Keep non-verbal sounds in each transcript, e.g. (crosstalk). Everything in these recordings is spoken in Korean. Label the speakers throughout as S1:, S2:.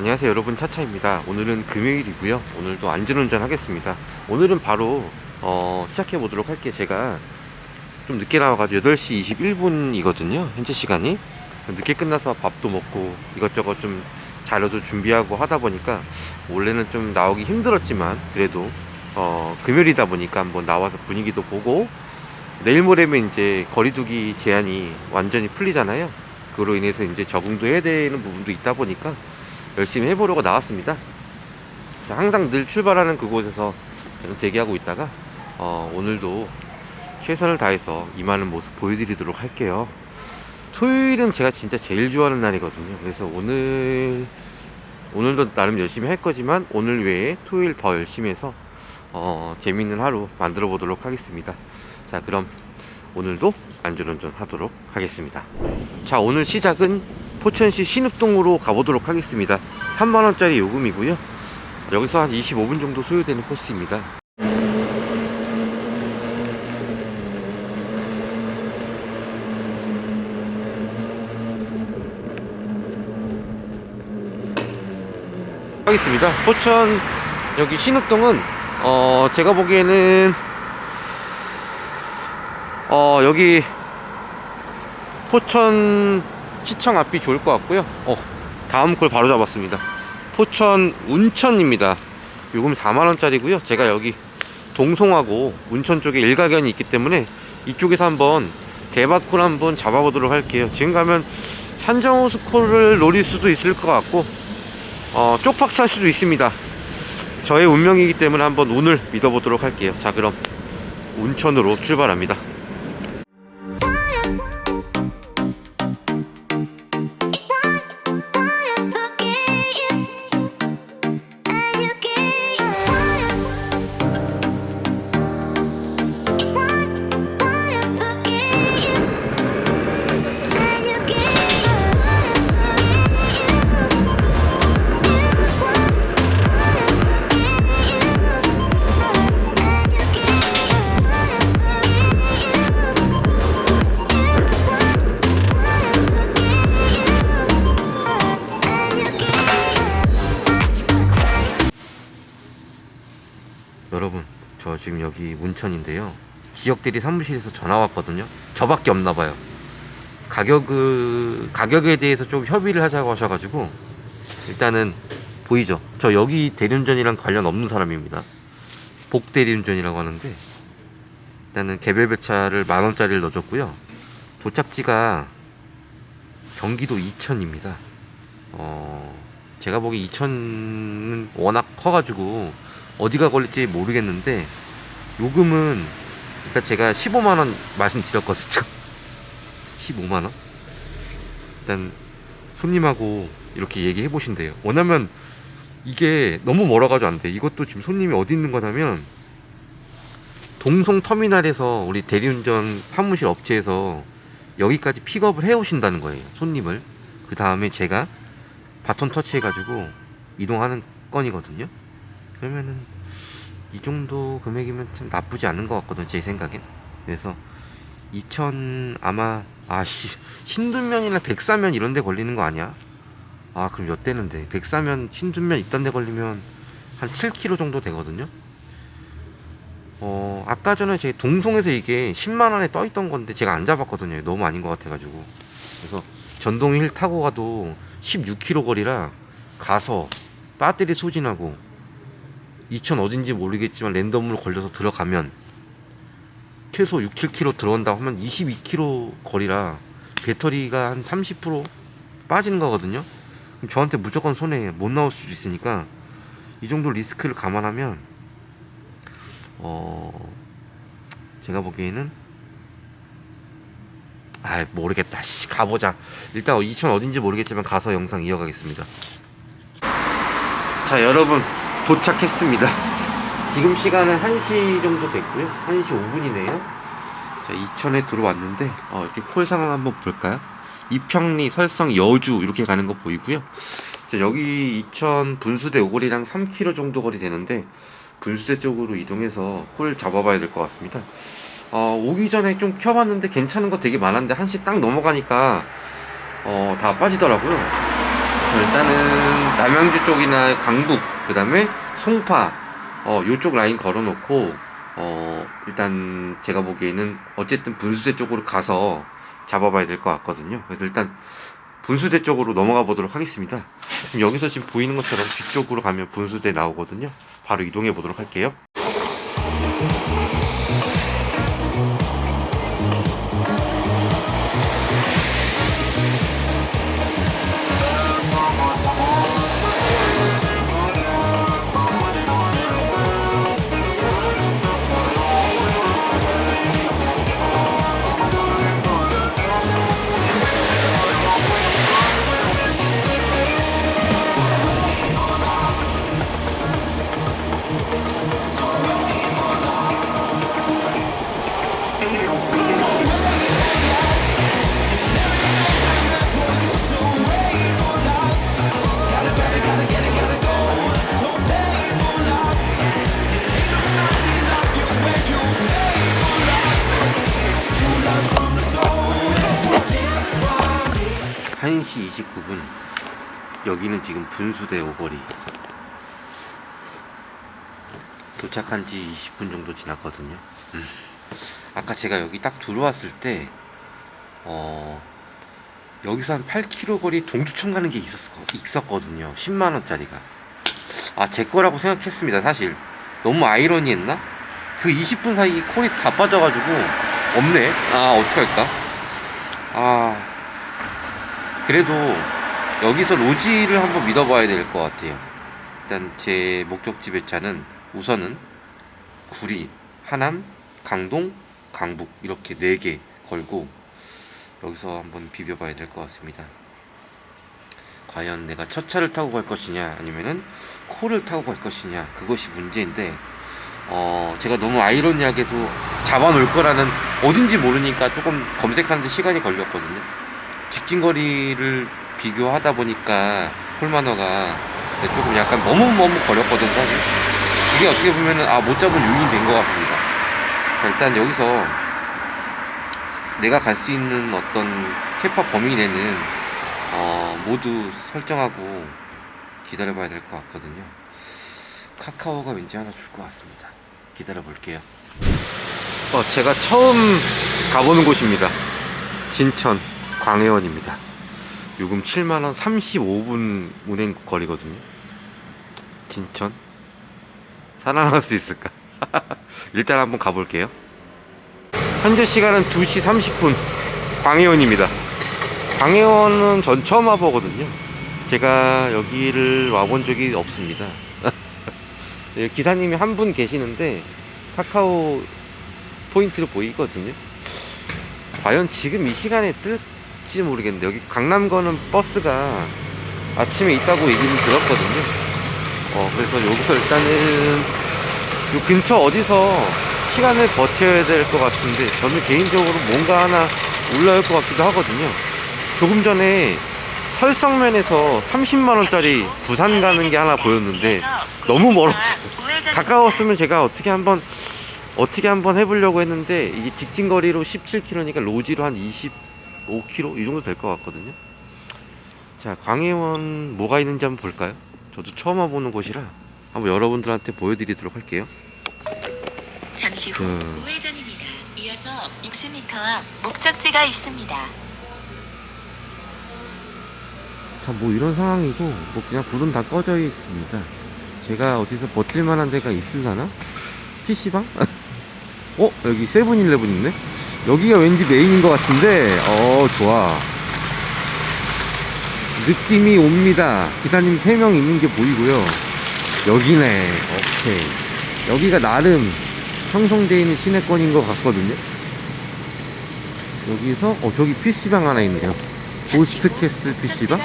S1: 안녕하세요 여러분. 차차입니다. 오늘은 금요일이고요. 오늘도 안전운전 하겠습니다. 오늘은 바로 어, 시작해 보도록 할게요. 제가 좀 늦게 나와가지고 8시 21분이거든요 현재 시간이. 늦게 끝나서 밥도 먹고 이것저것 좀 자료도 준비하고 하다 보니까 원래는 좀 나오기 힘들었지만 그래도 어, 금요일이다 보니까 한번 나와서 분위기도 보고 내일 모레면 이제 거리두기 제한이 완전히 풀리잖아요. 그로 인해서 이제 적응도 해야 되는 부분도 있다 보니까 열심히 해보려고 나왔습니다. 자, 항상 늘 출발하는 그곳에서 대기하고 있다가 어, 오늘도 최선을 다해서 임하는 모습 보여드리도록 할게요. 토요일은 제가 진짜 제일 좋아하는 날이거든요. 그래서 오늘 오늘도 나름 열심히 할 거지만 오늘 외에 토요일 더 열심히 해서 어, 재밌는 하루 만들어 보도록 하겠습니다. 자, 그럼 오늘도 안전운전 하도록 하겠습니다. 자, 오늘 시작은 포천시 신읍동으로 가보도록 하겠습니다. 3만원짜리 요금이고요. 여기서 한 25분 정도 소요되는 코스입니다. 하겠습니다. 포천 여기 신읍동은 어 제가 보기에는 어 여기 포천 시청 앞이 좋을 것 같고요. 어, 다음 걸 바로 잡았습니다. 포천 운천입니다. 요금 4만원짜리고요. 제가 여기 동송하고 운천 쪽에 일가견이 있기 때문에 이쪽에서 한번 대박콜 한번 잡아보도록 할게요. 지금 가면 산정호수콜을 노릴 수도 있을 것 같고 어, 쪽박 찰 수도 있습니다. 저의 운명이기 때문에 한번 운을 믿어보도록 할게요. 자 그럼 운천으로 출발합니다. 지역 대리 사무실에서 전화 왔거든요. 저밖에 없나 봐요. 가격을 가격에 대해서 좀 협의를 하자고 하셔가지고 일단은 보이죠? 저 여기 대리운전이랑 관련 없는 사람입니다. 복 대리운전이라고 하는데 일단은 개별 배차를 만 원짜리를 넣어줬고요. 도착지가 경기도 이천입니다. 어 제가 보기 이천은 워낙 커가지고 어디가 걸릴지 모르겠는데 요금은 일단 제가 15만원 말씀드렸거든요. (laughs) 15만원? 일단 손님하고 이렇게 얘기해 보신대요. 왜냐면 이게 너무 멀어가지고 안돼. 이것도 지금 손님이 어디 있는 거냐면 동송 터미널에서 우리 대리운전 사무실 업체에서 여기까지 픽업을 해 오신다는 거예요 손님을. 그 다음에 제가 바톤 터치해 가지고 이동하는 건이거든요. 그러면은 이 정도 금액이면 참 나쁘지 않은 것 같거든요 제 생각엔. 그래서 2000 아마 아씨 신둔면이나 백사면 이런 데 걸리는 거 아니야? 아 그럼 몇 대는데. 백사면 신둔면 있던 데 걸리면 한 7km 정도 되거든요? 어 아까 전에 제 동송에서 이게 10만원에 떠 있던 건데 제가 안 잡았거든요. 너무 아닌 것 같아 가지고. 그래서 전동 휠 타고 가도 16km 거리라 가서 배터리 소진하고 2000 어딘지 모르겠지만 랜덤으로 걸려서 들어가면 최소 6, 7km 들어온다고 하면 22km 거리라 배터리가 한 30% 빠지는 거거든요. 저한테 무조건 손해 못 나올 수도 있으니까 이 정도 리스크를 감안하면 어 제가 보기에는 아 모르겠다. 씨 가보자. 일단 2000 어딘지 모르겠지만 가서 영상 이어가겠습니다. 자 여러분 도착했습니다. 지금 시간은 1시 정도 됐고요. 1시 5분이네요. 자, 이천에 들어왔는데, 어, 이렇게 콜 상황 한번 볼까요? 이평리, 설성, 여주, 이렇게 가는 거 보이고요. 자, 여기 이천 분수대 오거리랑 3km 정도 거리 되는데, 분수대 쪽으로 이동해서 콜 잡아봐야 될 것 같습니다. 어, 오기 전에 좀 켜봤는데 괜찮은 거 되게 많았는데, 1시 딱 넘어가니까, 어, 다 빠지더라고요. 자, 일단은 남양주 쪽이나 강북, 그 다음에 송파, 어, 요쪽 라인 걸어놓고, 어, 일단 제가 보기에는 어쨌든 분수대 쪽으로 가서 잡아봐야 될 것 같거든요. 그래서 일단 분수대 쪽으로 넘어가 보도록 하겠습니다. 지금 여기서 지금 보이는 것처럼 뒤쪽으로 가면 분수대 나오거든요. 바로 이동해 보도록 할게요. 여기는 지금 분수대 오거리. 도착한 지 20분 정도 지났거든요. 음. 아까 제가 여기 딱 들어왔을 때, 어, 여기서 한 8km 거리 동두천 가는 게 있었, 있었거든요. 10만원짜리가. 아, 제 거라고 생각했습니다, 사실. 너무 아이러니했나? 그 20분 사이 콜이 다 빠져가지고, 없네? 아, 어떡할까? 아, 그래도 여기서 로지를 한번 믿어봐야 될 것 같아요. 일단 제 목적지 배차는 우선은 구리, 하남, 강동, 강북 이렇게 네 개 걸고 여기서 한번 비벼봐야 될 것 같습니다. 과연 내가 첫 차를 타고 갈 것이냐 아니면은 코를 타고 갈 것이냐 그것이 문제인데 어 제가 너무 아이러니하게도 잡아놓을 거라는 어딘지 모르니까 조금 검색하는데 시간이 걸렸거든요. 직진거리를 비교하다 보니까 콜마너가 조금 약간 머뭇머뭇 거렸거든 사실. 이게 어떻게 보면은 아 못 잡은 요인이 된 것 같습니다. 자, 일단 여기서 내가 갈 수 있는 어떤 캐파 범위 내는 어, 모두 설정하고 기다려 봐야 될 것 같거든요. 카카오가 왠지 하나 줄 것 같습니다. 기다려 볼게요. 어, 제가 처음 가보는 곳입니다. 진천 광해원입니다. 요금 7만원 35분 운행 거리거든요. 진천. 살아남을 수 있을까? (laughs) 일단 한번 가볼게요. 현재 시간은 2시 30분. 광해원입니다. 광해원은 전 처음 와보거든요. 제가 여기를 와본 적이 없습니다. (laughs) 예, 기사님이 한 분 계시는데 카카오 포인트로 보이거든요. 과연 지금 이 시간에 뜰 지 모르겠는데 여기 강남 거는 버스가 아침에 있다고 얘기는 들었거든요. 어 그래서 여기서 일단은 요 근처 어디서 시간을 버텨야 될 것 같은데 저는 개인적으로 뭔가 하나 올라올 것 같기도 하거든요. 조금 전에 설성면에서 30만 원짜리 부산 가는 게 하나 보였는데 너무 멀었어요. (laughs) 가까웠으면 제가 어떻게 한번 어떻게 한번 해보려고 했는데 이게 직진거리로 17km니까 로지로 한 25km 이 정도 될 것 같거든요. 자 광해원 뭐가 있는지 한번 볼까요? 저도 처음 와보는 곳이라 한번 여러분들한테 보여드리도록 할게요.
S2: 잠시 후
S1: 음.
S2: 우회전입니다. 이어서 60m 앞 목적지가 있습니다.
S1: 자, 뭐 이런 상황이고, 뭐 그냥 불은 다 꺼져 있습니다. 제가 어디서 버틸 만한 데가 있을라나? PC방? (laughs) 어? 여기 세븐일레븐 있네? 여기가 왠지 메인인 것 같은데, 어, 좋아. 느낌이 옵니다. 기사님 3명 있는 게 보이고요. 여기네. 오케이. 여기가 나름 형성되어 있는 시내권인 것 같거든요. 여기서, 어, 저기 PC방 하나 있네요. 고스트
S2: 후
S1: 캐슬 PC방?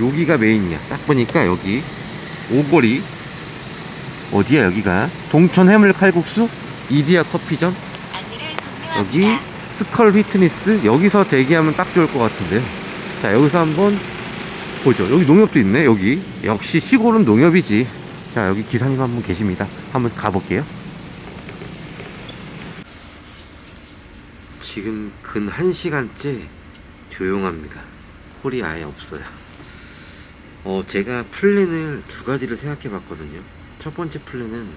S1: 여기가 메인이야. 딱 보니까 여기 오거리 어디야 여기가 동천 해물 칼국수 이디야 커피점 여기. 스컬 휘트니스 여기서 대기하면 딱 좋을 것 같은데요. 자 여기서 한번 보죠. 여기 농협도 있네. 여기 역시 시골은 농협이지. 자 여기 기사님 한 분 계십니다. 한번 가볼게요. 지금 근 1시간째 조용합니다. 콜이 아예 없어요. 어, 제가 플랜을 두 가지를 생각해 봤거든요. 첫 번째 플랜은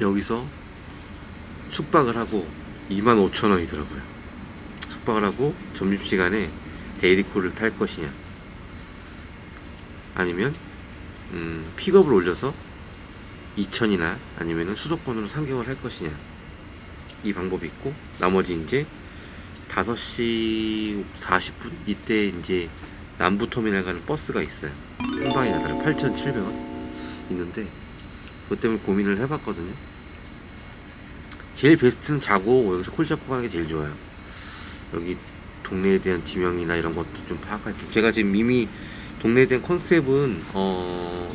S1: 여기서 숙박을 하고 25,000원이더라고요. 숙박을 하고 점심시간에 데이리콜을 탈 것이냐. 아니면, 음, 픽업을 올려서 2,000이나 아니면 수도권으로 3개월 할 것이냐. 이 방법이 있고, 나머지 이제 5시 40분? 이때 이제 남부터미널 가는 버스가 있어요. 한 방에 나가요. 8,700원? 있는데, 그것 때문에 고민을 해봤거든요. 제일 베스트는 자고 여기서 콜 잡고 가는 게 제일 좋아요. 여기 동네에 대한 지명이나 이런 것도 좀 파악할게요. 제가 지금 이미 동네에 대한 컨셉은 어,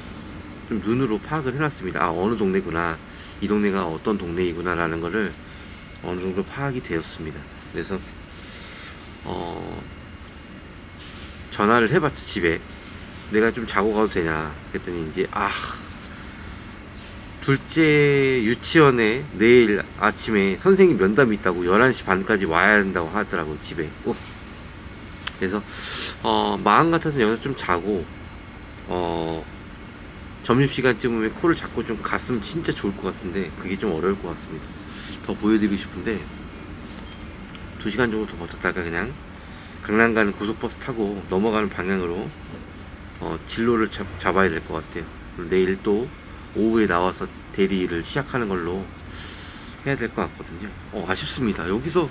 S1: 좀 눈으로 파악을 해놨습니다. 아 어느 동네구나, 이 동네가 어떤 동네이구나라는 거를 어느 정도 파악이 되었습니다. 그래서 어, 전화를 해봤죠 집에 내가 좀 자고 가도 되냐 그랬더니 이제 아 둘째 유치원에 내일 아침에 선생님 면담이 있다고 11시 반까지 와야 한다고 하더라고요 집에. 꼭 그래서 어 마음 같아서 여기서 좀 자고 어 점심시간쯤에 코를 잡고 좀 갔으면 진짜 좋을 것 같은데 그게 좀 어려울 것 같습니다. 더 보여드리고 싶은데 2시간 정도 더 버텼다가 그냥 강남 가는 고속버스 타고 넘어가는 방향으로 어, 진로를 잡, 잡아야 될 것 같아요. 내일 또 오후에 나와서 대리를 시작하는 걸로 해야 될 것 같거든요. 어, 아쉽습니다. 여기서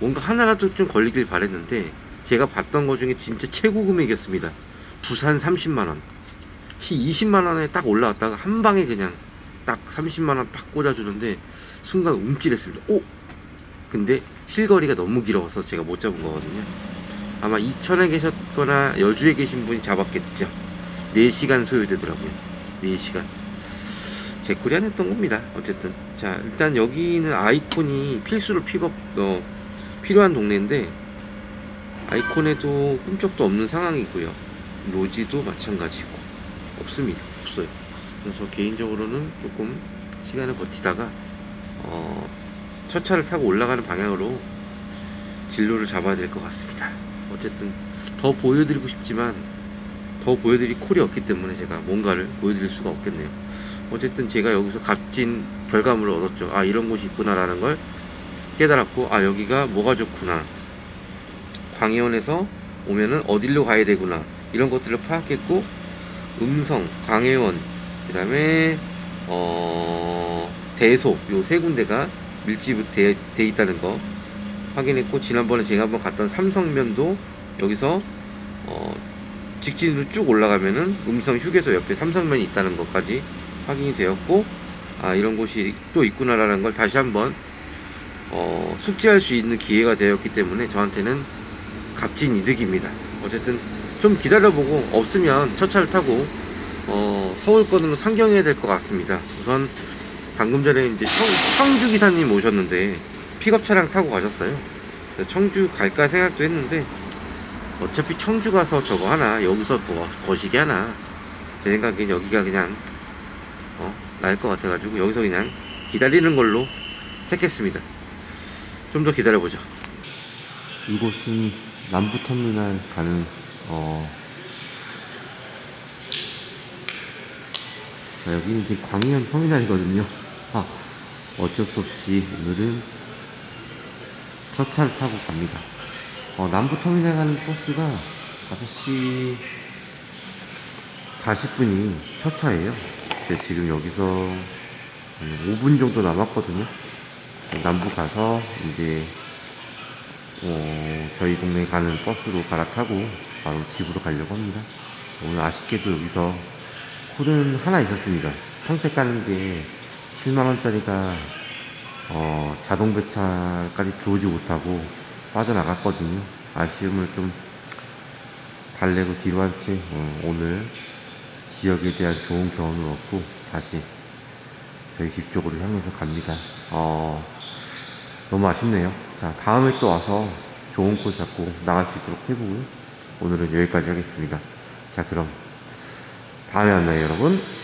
S1: 뭔가 하나라도 좀 걸리길 바랬는데 제가 봤던 것 중에 진짜 최고 금액이었습니다. 부산 30만원. 시 20만원에 딱 올라왔다가 한 방에 그냥 딱 30만원 팍 꽂아주는데 순간 움찔했습니다. 오! 근데 실거리가 너무 길어서 제가 못 잡은 거거든요. 아마 이천에 계셨거나 여주에 계신 분이 잡았겠죠. 4시간 소요되더라고요. 4시간. 제 콜이 안 했던 겁니다. 어쨌든. 자, 일단 여기는 아이콘이 필수로 픽업, 어, 필요한 동네인데, 아이콘에도 꿈쩍도 없는 상황이고요. 로지도 마찬가지고. 없습니다. 없어요. 그래서 개인적으로는 조금 시간을 버티다가, 어, 첫 차를 타고 올라가는 방향으로 진로를 잡아야 될 것 같습니다. 어쨌든 더 보여드리고 싶지만 더 보여드릴 콜이 없기 때문에 제가 뭔가를 보여드릴 수가 없겠네요. 어쨌든 제가 여기서 값진 결과물을 얻었죠. 아 이런 곳이 있구나라는 걸 깨달았고 아 여기가 뭐가 좋구나. 광해원에서 오면은 어디로 가야 되구나 이런 것들을 파악했고 음성, 광해원, 그 다음에 어 대소 요 세 군데가 밀집돼 돼 있다는 거 확인했고 지난번에 제가 한번 갔던 삼성면도 여기서 어, 직진으로 쭉 올라가면은 음성 휴게소 옆에 삼성면이 있다는 것까지 확인이 되었고 아 이런 곳이 또 있구나라는 걸 다시 한번 어, 숙지할 수 있는 기회가 되었기 때문에 저한테는 값진 이득입니다. 어쨌든 좀 기다려보고 없으면 첫 차를 타고 어, 서울권으로 상경해야 될 것 같습니다. 우선 방금 전에 이제 청, 청주 기사님 오셨는데 픽업 차량 타고 가셨어요. 청주 갈까 생각도 했는데 어차피 청주 가서 저거 하나 여기서 거, 거시기 하나 제 생각엔 여기가 그냥 어, 나을 것 같아가지고 여기서 그냥 기다리는 걸로 택했습니다. 좀 더 기다려보죠. 이곳은 남부터미널 가는 어 자, 여기는 지금 광해현 터미널이거든요. 아, 어쩔 수 없이 오늘은 첫 차를 타고 갑니다. 어, 남부 터미널 가는 버스가 5시 40분이 첫 차예요. 근데 지금 여기서 음, 5분 정도 남았거든요. 남부 가서 이제 어, 저희 동네 가는 버스로 갈아타고 바로 집으로 가려고 합니다. 오늘 아쉽게도 여기서 콜은 하나 있었습니다. 평택 가는 게 7만원짜리가 어, 자동 배차까지 들어오지 못하고 빠져나갔거든요. 아쉬움을 좀 달래고 뒤로 한채 어, 오늘 지역에 대한 좋은 경험을 얻고 다시 저희 집 쪽으로 향해서 갑니다. 어, 너무 아쉽네요. 자, 다음에 또 와서 좋은 콜 잡고 나갈 수 있도록 해보고요. 오늘은 여기까지 하겠습니다. 자, 그럼 다음에 만나요, 여러분.